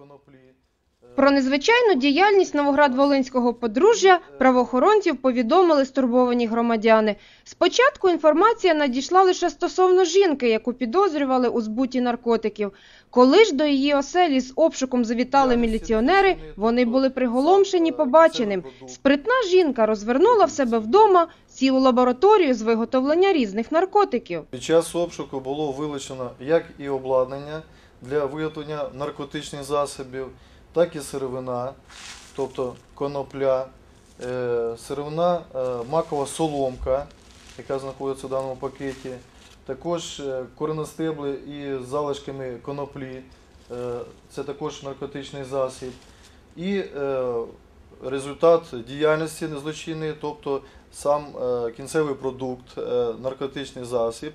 Е, Про незвичайну діяльність Новоград-Волинського подружжя правоохоронців повідомили стурбовані громадяни. Спочатку інформація надійшла лише стосовно жінки, яку підозрювали у збуті наркотиків. Коли ж до її оселі з обшуком завітали міліціонери, вони були приголомшені побаченим. Спритна жінка розвернула в себе вдома цілу лабораторію з виготовлення різних наркотиків. Під час обшуку було вилучено як і обладнання для виготовлення наркотичних засобів, так і сировина, тобто конопля, е, сировина е, макова соломка, яка знаходиться в даному пакеті, також е, кореностебли із залишками коноплі, це також наркотичний засіб. І результат діяльності незлочинної, тобто сам кінцевий продукт, наркотичний засіб,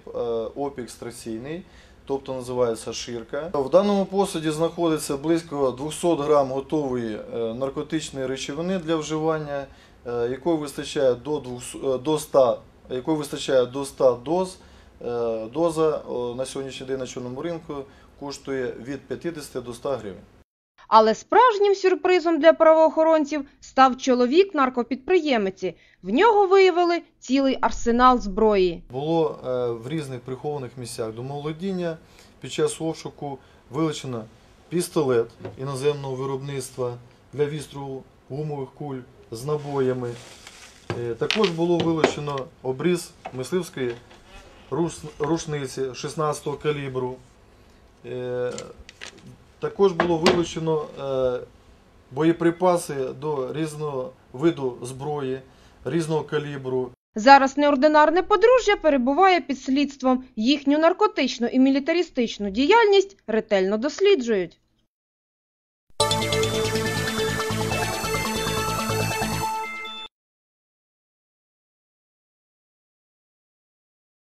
опік екстракційний, тобто називається ширка. В даному посуді знаходиться близько 200 грам готової е, наркотичної речовини для вживання, е, якої вистачає до 200, е, до 100, якої вистачає до 100 доз. Доза на сьогоднішній день на чорному ринку коштує від 50 до 100 гривень. Але справжнім сюрпризом для правоохоронців став чоловік наркопідприємиці. В нього виявили цілий арсенал зброї. Було е, в різних прихованих місцях домоволодіння. Під час обшуку вилучено пістолет іноземного виробництва для відстрілу гумових куль з набоями. Е, Також було вилучено обріз мисливської рушниці 16-го калібру. Також було вилучено е, боєприпаси до різного виду зброї, різного калібру. Зараз неординарне подружжя перебуває під слідством. Їхню наркотичну і мілітаристичну діяльність ретельно досліджують.